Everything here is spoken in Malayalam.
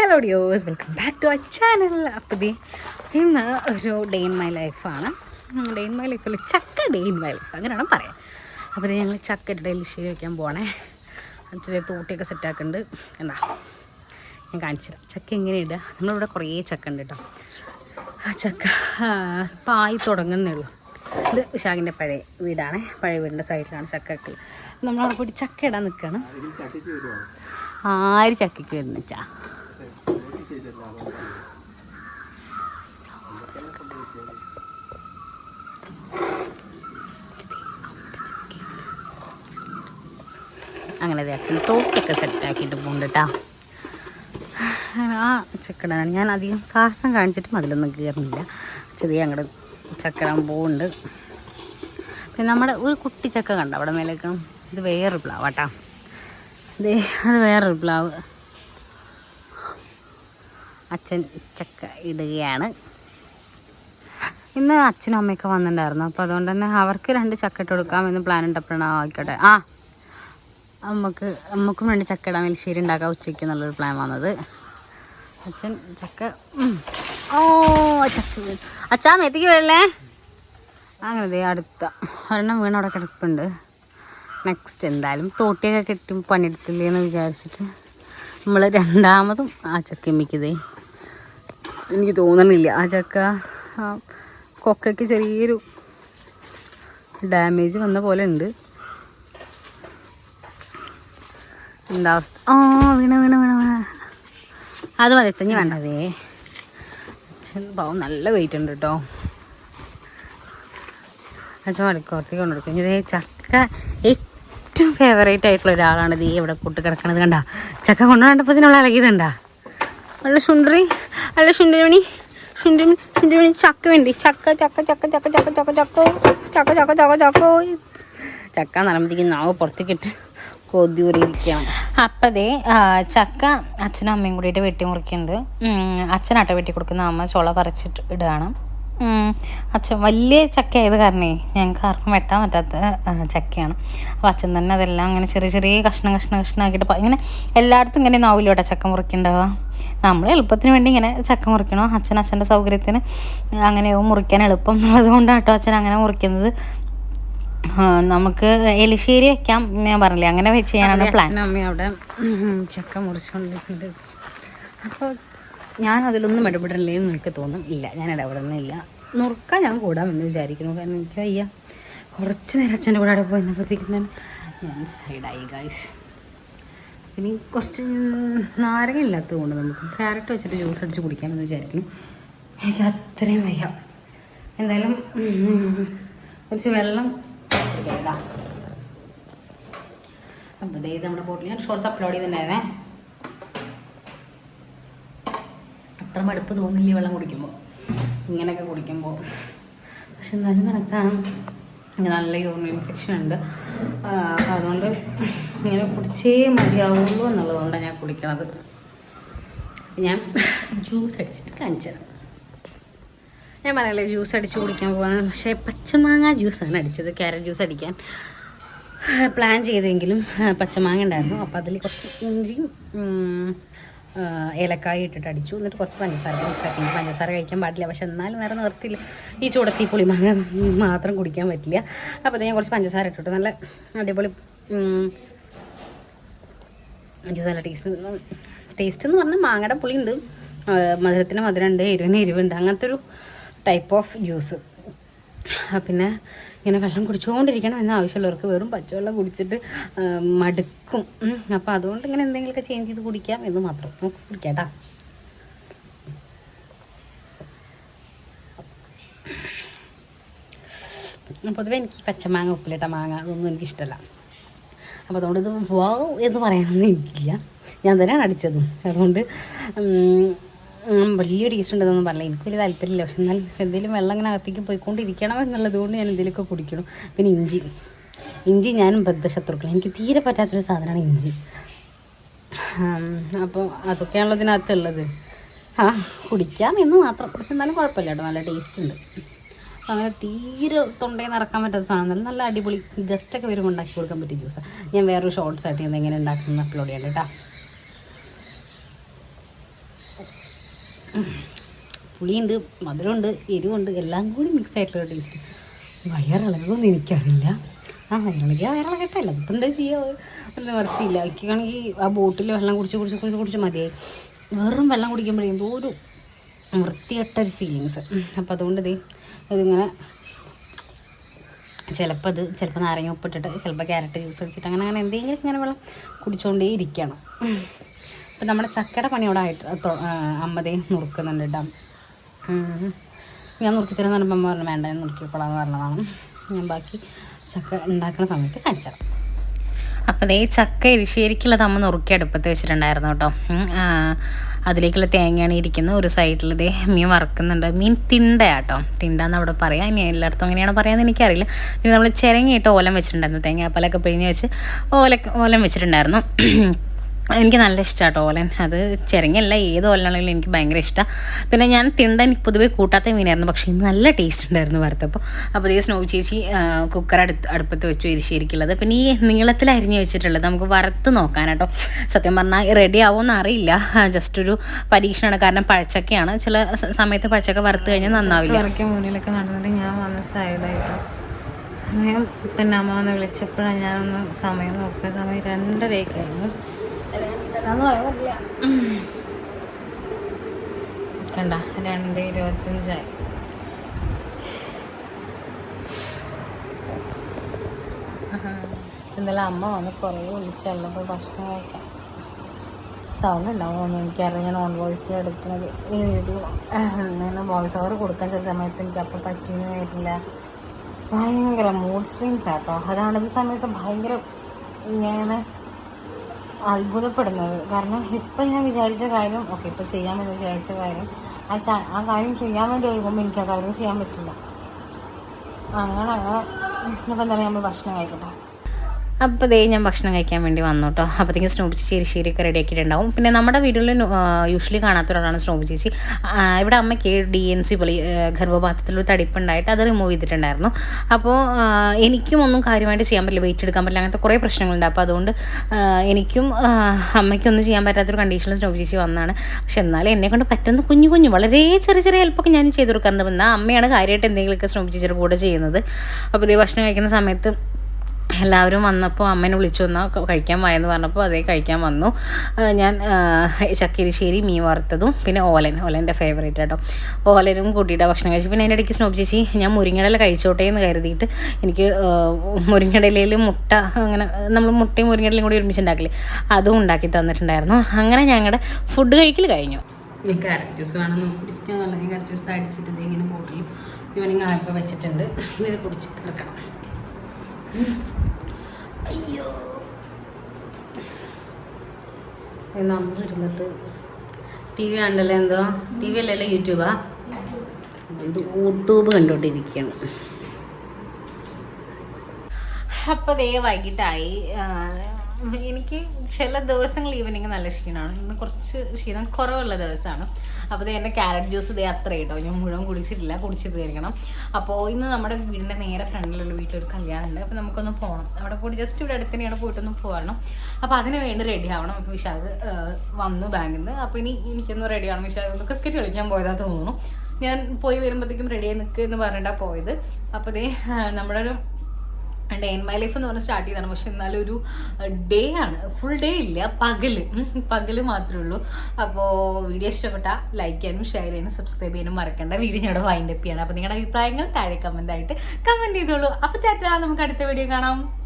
Hello ഡിയോസ് welcome back to our channel അപ്പോൾ ദേ ഇന്ന് ഒരു ഡേ ഇൻ മൈ ലൈഫാണ് ഡേ ഇൻ മൈ ലൈഫിൽ ചക്ക ഡേ ഇൻ മൈ ലൈഫ് അങ്ങനെയാണ് പറയാം. അപ്പോൾ ഞങ്ങൾ ചക്ക ഡെലിശ്ശേരി വയ്ക്കാൻ പോകണേ ചെറിയ തൂട്ടിയൊക്കെ സെറ്റാക്കുന്നുണ്ട് എന്താ ഞാൻ കാണിച്ചുതരാം. ചക്ക എങ്ങനെ ഇടുക? നമ്മളിവിടെ കുറേ ചക്ക ഉണ്ട് കേട്ടോ. ആ ചക്ക പായി തുടങ്ങുന്നേ ഉള്ളൂ. ഇത് വിശാഖിന്റെ പഴയ വീടാണ്. പഴയ വീടിന്റെ സൈഡിലാണ് ചക്കകൾ നമ്മളവിടെ പോയിട്ട് ചക്ക ഇടാൻ നിൽക്കുകയാണ് ആര് ചക്കയ്ക്ക് വരുന്ന? അങ്ങനെ അച്ഛന് സെറ്റ് സെറ്റാക്കിയിട്ട് പോകുന്നുണ്ട് കേട്ടോ ആ ചക്കടാണ്. ഞാൻ അധികം സാഹസം കാണിച്ചിട്ടും അതിലൊന്നും കയറുന്നില്ല ചെറിയ അങ്ങോട്ട് ചക്കടാൻ പോകുന്നുണ്ട് പിന്നെ നമ്മുടെ ഒരു കുട്ടി ചക്ക കണ്ട? അവിടെ മേലേക്ക്. ഇത് വേറൊരു പ്ലാവ് കേട്ടോ അത് വേറൊരു പ്ലാവ്. അച്ഛൻ ചക്ക ഇടുകയാണ്. ഇന്ന് അച്ഛനും അമ്മയൊക്കെ വന്നിട്ടുണ്ടായിരുന്നു. അപ്പോൾ അതുകൊണ്ട് തന്നെ അവർക്ക് രണ്ട് ചക്ക ഇട്ട് കൊടുക്കാം എന്ന് പ്ലാൻ ഉണ്ടപ്പോഴാണ് ആയിക്കോട്ടെ. ആ അമ്മയ്ക്ക് അമ്മക്കും രണ്ട് ചക്ക ഇടാൻ വലിശ്ശേരി ഉണ്ടാക്കാം ഉച്ചയ്ക്ക് എന്നുള്ളൊരു പ്ലാൻ വന്നത്. അച്ഛൻ ചക്ക ഓ ചക്ക. അച്ഛാ മേത്തേക്ക് വീഴല്ലേ അങ്ങനെ അടുത്ത. ഒരെണ്ണം വീണ് അവിടെ കിടപ്പുണ്ട്. നെക്സ്റ്റ് എന്തായാലും തോട്ടിയൊക്കെ കെട്ടി പണിയെടുത്തില്ലേ എന്ന് വിചാരിച്ചിട്ട് നമ്മൾ രണ്ടാമതും ആ ചക്ക മിക്കതേ എനിക്ക് തോന്നണില്ല. ആ ചക്ക ആ കൊക്കയ്ക്ക് ചെറിയൊരു ഡാമേജ് വന്ന പോലെ ഉണ്ട്. എന്താ അവസ്ഥ? ആ വീണ വീണ വീണ വീണ. അത് മതി അച്ഛൻ വേണ്ട. അതേ. അച്ഛൻ പാവം നല്ല വെയിറ്റ് ഉണ്ട് കേട്ടോ അച്ഛൻ മടിക്കോർത്തേക്ക് കൊണ്ടുകൊടുക്കും ഇതേ ചക്ക ഏറ്റവും ഫേവറേറ്റ് ആയിട്ടുള്ള ഒരാളാണ് ഇത് ഇവിടെ കൂട്ട് കിടക്കണത് കണ്ട. ചക്ക കൊണ്ടുപോകണ്ടപ്പോൾ ഇതിനുള്ള അലകിയതുണ്ടാ. നല്ല ശുണ്ടറി നല്ല ശുണ്ടരിമണി ശുണ്ടരി ശുണ്ടരിമണി ചക്ക വേണ്ടി ചക്ക ചക്ക ചക്ക ചക്ക ചക്ക ചക്ക ചക്ക ചക്ക ചക്ക ചക്ക ചക്ക ചക്ക നലമ്പത്തേക്ക് നാവ് പുറത്തേക്കിട്ട് കൊതി ഊരിയിരിക്കുകയാണ് അപ്പം ദേ ചക്ക അച്ഛനും അമ്മയും കൂടിയിട്ട് വെട്ടി മുറിക്കുന്നത് അച്ഛൻ അട്ട വെട്ടി കൊടുക്കുന്ന അമ്മ ചുള പറിച്ചിട്ട് ഇടുകയാണ് അച്ഛൻ വലിയ ചക്ക ആയത് കാരണേ ഞങ്ങൾക്ക് ആർക്കും വെട്ടാൻ പറ്റാത്ത ചക്കയാണ് അപ്പോൾ അച്ഛൻ തന്നെ അതെല്ലാം അങ്ങനെ ചെറിയ ചെറിയ കഷ്ണം കഷ്ണം കഷ്ണമാക്കിയിട്ട് ആക്കിയിട്ട് ഇങ്ങനെ എല്ലായിടത്തും ഇങ്ങനെ നാവില്ലോട്ടെ ചക്ക മുറിക്കുണ്ടാവുക നമ്മൾ എളുപ്പത്തിന് വേണ്ടി ഇങ്ങനെ ചക്ക മുറിക്കണോ? അച്ഛൻ അച്ഛന്റെ സൗകര്യത്തിന് അങ്ങനെയോ മുറിക്കാൻ എളുപ്പം എന്നുള്ളത് കൊണ്ടാട്ടോ അച്ഛൻ അങ്ങനെ മുറിക്കുന്നത്. നമുക്ക് എലിശ്ശേരി വെക്കാം ഞാൻ പറഞ്ഞില്ലേ? അങ്ങനെ വെച്ച് ചെയ്യാനാണ് പ്ലാൻ അമ്മ അവിടെ ചക്ക മുറിച്ചുകൊണ്ടിരിക്കുന്നത് അപ്പോൾ ഞാൻ അതിലൊന്നും ഇടപെടില്ലേ എന്ന് എനിക്ക് തോന്നും ഇല്ല ഞാൻ ഇടപെടുന്നില്ല. നുറുക്കാൻ ഞാൻ കൂടാമെന്ന് വിചാരിക്കുന്നു. കാരണം എനിക്ക് വയ്യ. കുറച്ച് നേരം അച്ഛന്റെ കൂടെ അവിടെ പോയിരുന്നപ്പോഴത്തേക്കും തന്നെ ഞാൻ സൈഡായി ഗൈസ് ഇനി കുറച്ച് നാരങ്ങ ഇല്ലാത്തത് കൊണ്ട് നമുക്ക് ക്യാരറ്റ് വെച്ചിട്ട് ജ്യൂസ് അടിച്ച് കുടിക്കാമെന്ന് വിചാരിക്കുന്നു. എനിക്ക് അത്രയും വയ്യ. എന്തായാലും കുറച്ച് വെള്ളം ഇടാം അപ്പോൾ ഇത് നമ്മുടെ ബോട്ടിൽ ഞാൻ ഷോർട്സ് അപ്ലോഡ് ചെയ്തിട്ടുണ്ടായിരുന്നേ. അത്ര മടുപ്പ് തോന്നില്ല വെള്ളം കുടിക്കുമ്പോൾ ഇങ്ങനെയൊക്കെ കുടിക്കുമ്പോൾ പക്ഷെ എന്നാലും കണക്കാണ്. നല്ല യൂറിൻ ഇൻഫെക്ഷൻ ഉണ്ട്. അപ്പം അതുകൊണ്ട് ഇങ്ങനെ കുടിച്ചേ മതിയാവുള്ളൂ എന്നുള്ളതുകൊണ്ടാണ് ഞാൻ കുടിക്കണത്. ഞാൻ ജ്യൂസ് അടിച്ചിട്ട് കാണിച്ചത് ഞാൻ പറയല്ലേ ജ്യൂസ് അടിച്ച് കുടിക്കാൻ പോകുന്നത് പക്ഷേ പച്ചമാങ്ങ ജ്യൂസാണ് അടിച്ചത്. ക്യാരറ്റ് ജ്യൂസ് അടിക്കാൻ പ്ലാൻ ചെയ്തെങ്കിലും പച്ചമാങ്ങ ഉണ്ടായിരുന്നു. അപ്പോൾ അതിൽ കുറച്ച് ഇഞ്ചിയും ഏലക്കായ ഇട്ടിട്ട് അടിച്ചു. എന്നിട്ട് കുറച്ച് പഞ്ചസാര. മിക്സ് ആക്കി എനിക്ക് പഞ്ചസാര കഴിക്കാൻ പാടില്ല. പക്ഷെ എന്നാലും വേറെ നിർത്തില്ല. ഈ ചൂടത്തി പുളിമാങ്ങ മാത്രം കുടിക്കാൻ പറ്റില്ല. അപ്പോൾ ഞാൻ കുറച്ച് പഞ്ചസാര ഇട്ടിട്ട്. നല്ല അടിപൊളി ജ്യൂസ് നല്ല ടേസ്റ്റ്. ടേസ്റ്റ് എന്ന് പറഞ്ഞാൽ മാങ്ങയുടെ പുളിയുണ്ട്. മധുരത്തിന് മധുരമുണ്ട് എരിവിന് എരിവുണ്ട്. അങ്ങനത്തെ ഒരു ടൈപ്പ് ഓഫ് ജ്യൂസ് പിന്നെ ഇങ്ങനെ വെള്ളം കുടിച്ചുകൊണ്ടിരിക്കണം എന്ന ആവശ്യമുള്ളവർക്ക് വെറും പച്ചവെള്ളം കുടിച്ചിട്ട് മടുക്കും. അപ്പോൾ അതുകൊണ്ട് ഇങ്ങനെ എന്തെങ്കിലുമൊക്കെ ചേഞ്ച് ചെയ്ത് കുടിക്കാം എന്ന് മാത്രം. നമുക്ക് കുടിക്കാട്ടാ. കേട്ടോ പൊതുവെ എനിക്ക് പച്ചമാങ്ങ ഉപ്പിലിട്ട മാങ്ങ അതൊന്നും എനിക്കിഷ്ടമല്ല അപ്പോൾ അതുകൊണ്ട് ഇത് വാവ് എന്ന് പറയാനൊന്നും എനിക്കില്ല. ഞാൻ തന്നെയാണ് അടിച്ചതും. അതുകൊണ്ട് വലിയ ടേസ്റ്റ് ഉണ്ടെന്നൊന്നും പറഞ്ഞില്ല. എനിക്ക് വലിയ താല്പര്യമില്ല. പക്ഷെ എന്നാലും എന്തെങ്കിലും വെള്ളം ഇങ്ങനെ അകത്തേക്ക് പോയിക്കൊണ്ടിരിക്കണം എന്നുള്ളത് കൊണ്ട് ഞാൻ എന്തെങ്കിലുമൊക്കെ കുടിക്കണം. പിന്നെ ഇഞ്ചി. ഇഞ്ചി ഞാനും ബദ്ധശത്രുക്കൾ എനിക്ക് തീരെ പറ്റാത്തൊരു സാധനമാണ് ഇഞ്ചി. അപ്പോൾ അതൊക്കെയാണല്ലോ ഇതിനകത്ത് ഉള്ളത് ആ കുടിക്കാം എന്ന് മാത്രം. പക്ഷെ എന്നാലും കുഴപ്പമില്ല കേട്ടോ. നല്ല ടേസ്റ്റ് ഉണ്ട്. അങ്ങനെ തീരെ തൊണ്ടയിൽ നിന്ന് ഇറക്കാൻ പറ്റാത്ത സാധനം. നല്ല അടിപൊളി. ജസ്റ്റൊക്കെ വരുമ്പോൾ ഉണ്ടാക്കി കൊടുക്കാൻ പറ്റിയ ജ്യൂസാണ് ഞാൻ വേറൊരു ഷോർട്ട്സ് ആയിട്ട് ഇത് എങ്ങനെ ഉണ്ടാക്കുന്നത് അപ്ലോഡ് ചെയ്യണം കേട്ടോ. പുളിയുണ്ട് മധുരമുണ്ട് എരിവുണ്ട് എല്ലാം കൂടി മിക്സ് ആയിട്ടുള്ള ടേസ്റ്റ് വയറിളകൊന്നും എനിക്കറിയില്ല. ആ വയറിളകിയ വയറിളകട്ടല്ല ഇപ്പം എന്താ ചെയ്യുക എന്താ വർത്തിയില്ല എനിക്കാണെങ്കിൽ ആ ബോട്ടിൽ വെള്ളം കുടിച്ച് കുടിച്ച് കുടിച്ച് കുടിച്ച് മതിയായി. വെറും വെള്ളം കുടിക്കുമ്പോഴേ എന്തോ ഒരു വൃത്തികെട്ട ഒരു ഫീലിങ്സ് അപ്പോൾ അതുകൊണ്ട് ഇതേ ഇതിങ്ങനെ ചിലപ്പോൾ അത് ചിലപ്പോൾ നാരങ്ങ ഉപ്പിട്ടിട്ട് ചിലപ്പോൾ ക്യാരറ്റ് ജ്യൂസ് അടിച്ചിട്ട് അങ്ങനെ അങ്ങനെ എന്തെങ്കിലും ഇങ്ങനെ വെള്ളം കുടിച്ചുകൊണ്ടേ ഇരിക്കണം അപ്പം നമ്മുടെ ചക്കയുടെ പണിയോടെ ആയിട്ട് അമ്മതേ നുറുക്കുന്നുണ്ട് കേട്ടോ ഞാൻ നുറുക്കി തരുന്ന പറഞ്ഞപ്പോൾ അമ്മ പറഞ്ഞു വേണ്ട ഞാൻ നുറുക്കിക്കോളാന്ന് പറഞ്ഞതാണ്. ഞാൻ ബാക്കി ചക്ക ഉണ്ടാക്കുന്ന സമയത്ത് കാണിച്ചത്. അപ്പോൾ അതേ ചക്ക എരിശ്ശേരിക്കുള്ളത് അമ്മ നുറുക്കി അടുപ്പത്ത് വെച്ചിട്ടുണ്ടായിരുന്നു കേട്ടോ അതിലേക്കുള്ള തേങ്ങയാണ് ഇരിക്കുന്നത്. ഒരു സൈഡിൽ ഇതേ മീൻ വറുക്കുന്നുണ്ട്. മീൻ തിണ്ട തിണ്ടയാട്ടോ തിണ്ടാന്ന് അവിടെ പറയാം. ഇനി എല്ലായിടത്തും എങ്ങനെയാണ് പറയാമെന്ന് എനിക്കറിയില്ല. ഇനി നമ്മൾ ചിരങ്ങിയിട്ട് ഓലം വെച്ചിട്ടുണ്ടായിരുന്നു. തേങ്ങാപ്പാലൊക്കെ പിഴിഞ്ഞ് വെച്ച് ഓല ഓലം വെച്ചിട്ടുണ്ടായിരുന്നു. എനിക്ക് നല്ല ഇഷ്ടമാണ് ഓലൻ. അത് ചിരങ്ങല്ല ഏത് ഓലനാണെങ്കിലും എനിക്ക് ഭയങ്കര ഇഷ്ടമാണ് പിന്നെ ഞാൻ തിണ്ടൻ പൊതുവെ കൂട്ടാത്ത മീനായിരുന്നു പക്ഷേ ഇന്ന് നല്ല ടേസ്റ്റ് ഉണ്ടായിരുന്നു വറുത്തപ്പോൾ അപ്പോൾ ഇതേ സ്നോ ചേച്ചി കുക്കർ അടുത്ത് അടുപ്പത്ത് വെച്ചു എരിശ്ശേരിക്കുള്ളത് പിന്നെ ഈ നീളത്തിൽ അരിഞ്ഞ് വെച്ചിട്ടുള്ളത് നമുക്ക് വറുത്ത് നോക്കാനാട്ടോ. സത്യം പറഞ്ഞാൽ റെഡി ആവുമെന്ന് അറിയില്ല. ജസ്റ്റ് ഒരു പരീക്ഷണമാണ് കാരണം പഴച്ചക്കയാണ്. ചില സമയത്ത് പഴച്ചക്ക വറുത്ത് കഴിഞ്ഞാൽ നന്നാവില്ല. ഞാൻ വന്ന സൈഡായിട്ടോ സമയം പിന്നെ അമ്മ വന്ന് വിളിച്ചപ്പോഴാണ് ഞാനൊന്ന് സമയം നോക്കുന്ന സമയം പറയാൻ പറ്റില്ല കണ്ട രണ്ട് ഇരുപത്തഞ്ചായി ഇന്നലെ അമ്മ വന്ന് കുറേ വിളിച്ചല്ലപ്പോൾ ഭക്ഷണം കഴിക്കാം സൗണ്ട് ഉണ്ടാവുമെന്ന് എനിക്കറിയാം ഞാൻ ഓൺ വോയിസിൽ എടുക്കുന്നത്. ഈ വീഡിയോ ഞാൻ വോയിസ് ഓവർ കൊടുക്കാൻ ചില സമയത്ത് എനിക്ക് അപ്പോൾ പറ്റിയെന്ന് വരില്ല ഭയങ്കര മൂഡ് സ്വിങ്സ് ആട്ടോ. അതാണ് ഈ സമയത്ത് ഭയങ്കര ഞാൻ അത്ഭുതപ്പെടുന്നത്. കാരണം ഇപ്പം ഞാൻ വിചാരിച്ച കാര്യം ഓക്കെ ഇപ്പം ചെയ്യാമെന്ന് വിചാരിച്ച കാര്യം ആ ആ കാര്യം ചെയ്യാൻ വേണ്ടി ഒരുങ്ങുമ്പോൾ എനിക്ക് ആ കാര്യം ചെയ്യാൻ പറ്റില്ല. അങ്ങനെ അങ്ങനെ ഇപ്പം എന്തായാലും നമ്മൾ ഭക്ഷണം കഴിക്കട്ടെ. അപ്പോൾ ദേ ഞാൻ ഭക്ഷണം കഴിക്കാൻ വേണ്ടി വന്നു കേട്ടോ അപ്പോഴത്തേക്കും സ്നോബ് ചേച്ചി എരിശ്ശേരിയൊക്കെ റെഡി ആക്കിയിട്ടുണ്ടാവും. പിന്നെ നമ്മുടെ വീടുകളിൽ യൂഷ്വലി കാണാത്ത ഒരാളാണ് സ്നോബി ചേച്ചി. ഇവിടെ അമ്മയ്ക്ക് ഡി എൻ സി പൊളി ഗർഭപാത്രത്തിലൊരു തടിപ്പുണ്ടായിട്ട് അത് റിമൂവ് ചെയ്തിട്ടുണ്ടായിരുന്നു. അപ്പോൾ എനിക്കും ഒന്നും കാര്യമായിട്ട് ചെയ്യാൻ പറ്റില്ല. വെയിറ്റ് എടുക്കാൻ പറ്റില്ല. അങ്ങനത്തെ കുറേ പ്രശ്നങ്ങളുണ്ട്. അപ്പോൾ അതുകൊണ്ട് എനിക്കും അമ്മയ്ക്കൊന്നും ചെയ്യാൻ പറ്റാത്തൊരു കണ്ടീഷനിൽ സ്നോബ് ചേച്ചി വന്നതാണ് പക്ഷെ എന്നാലും എന്നെ കൊണ്ട് പറ്റുന്ന കുഞ്ഞു കുഞ്ഞു വളരെ ചെറിയ ചെറിയ ഹെൽപ്പൊക്കെ ഞാൻ ചെയ്ത് കൊടുക്കാറുണ്ട്. എന്നാൽ അമ്മയാണ് കാര്യമായിട്ട് എന്തെങ്കിലുമൊക്കെ സ്നോബ് ചേച്ചിയുടെ കൂടെ ചെയ്യുന്നത്. അപ്പോൾ ഇതേ ഭക്ഷണം കഴിക്കുന്ന സമയത്ത് എല്ലാവരും വന്നപ്പോൾ അമ്മേനെ വിളിച്ചു വന്നാൽ കഴിക്കാൻ വായെന്ന് പറഞ്ഞപ്പോൾ അതേ കഴിക്കാൻ വന്നു. ഞാൻ ചക്കരിശ്ശേരി മീൻ വറുത്തതും പിന്നെ ഓലൻ ഓലന്റെ ഫേവറേറ്റ് കേട്ടോ ഓലനും കൂട്ടിയിട്ട് ഭക്ഷണം കഴിച്ചു പിന്നെ അതിന്റെ ഇടയ്ക്ക് സ്നോബ് ചേച്ചി ഞാൻ മുരിങ്ങടല കഴിച്ചോട്ടെ എന്ന് കരുതിയിട്ട് എനിക്ക് മുരിങ്ങടലയിൽ മുട്ട അങ്ങനെ നമ്മൾ മുട്ടയും മുരിങ്ങടലയും കൂടി ഒരുമിച്ച് ഉണ്ടാക്കില്ലേ അതും ഉണ്ടാക്കി തന്നിട്ടുണ്ടായിരുന്നു. അങ്ങനെ ഞങ്ങളുടെ ഫുഡ് കഴിക്കൽ കഴിഞ്ഞു. ക്യാരറ്റ് ജ്യൂസ് വേണം കുടിക്കാൻ നല്ല ജ്യൂസ് അടിച്ചിട്ട് ഇങ്ങനെ ബോട്ടിൽ ഈവനിങ് ആയപ്പോൾ വെച്ചിട്ടുണ്ട്. ഇത് കുടിച്ച് തീർക്കണം അയ്യോ. നമ്മൾ ഇരുന്നിട്ട് ടി വി കണ്ടല്ലോ എന്തോ? ടി വി അല്ലല്ലോ യൂട്യൂബാ? യൂട്യൂബ് കണ്ടോണ്ടിരിക്കണം. അപ്പോൾ ദേ വൈകിട്ടായി. എനിക്ക് ചില ദിവസങ്ങൾ ഈവനിങ് നല്ല ക്ഷീണമാണ്. ഇന്ന് കുറച്ച് ക്ഷീണം കുറവുള്ള ദിവസമാണ്. അപ്പോൾ ഇത് എന്റെ ക്യാരറ്റ് ജ്യൂസ് ദേ അത്ര കേട്ടോ ഞാൻ മുഴുവൻ കുടിച്ചിട്ടില്ല. കുടിച്ചിട്ട് തീർക്കണം അപ്പോൾ ഇന്ന് നമ്മുടെ വീടിന്റെ നേരെ ഫ്രണ്ടിലുള്ള വീട്ടിലൊരു കല്യാണം ഉണ്ട് അപ്പോൾ നമുക്കൊന്ന് പോകണം അവിടെ പോയി ജസ്റ്റ് ഇവിടെ അടുത്ത് തന്നെയാണ് പോയിട്ടൊന്ന് പോകണം അപ്പോൾ അതിന് വേണ്ടി റെഡി ആവണം. അപ്പോൾ വിശാഖ് വന്നു ബാങ്കിൽ നിന്ന് അപ്പോൾ ഇനി എനിക്കൊന്ന് റെഡി ആവണം. വിശാഖ് ഒന്ന് ക്രിക്കറ്റ് കളിക്കാൻ പോയതാ തോന്നുന്നു. ഞാൻ പോയി വരുമ്പോഴത്തേക്കും റെഡിയായി നിൽക്കുക എന്ന് പറഞ്ഞിട്ടാണ് പോയത്. അപ്പോൾ ഇതേ നമ്മുടെ ഒരു ഡേ എൻ മൈ ലൈഫ് എന്ന് പറഞ്ഞാൽ സ്റ്റാർട്ട് ചെയ്താണ് പക്ഷെ എന്നാലും ഒരു ഡേ ആണ്. ഫുൾ ഡേ ഇല്ല. പകൽ. പകൽ മാത്രമേ ഉള്ളൂ. അപ്പോൾ വീഡിയോ ഇഷ്ടപ്പെട്ട ലൈക്ക് ചെയ്യാനും ഷെയർ ചെയ്യാനും സബ്സ്ക്രൈബ് ചെയ്യാനും മറക്കണ്ട. വീഡിയോ ഞങ്ങളുടെ വൈൻഡപ്പ് ചെയ്യണം. അപ്പോൾ നിങ്ങളുടെ അഭിപ്രായങ്ങൾ താഴെ കമന്റ് ആയിട്ട് കമന്റ് ചെയ്തോളൂ. അപ്പോൾ ടാറ്റ നമുക്ക് അടുത്ത വീഡിയോ കാണാം.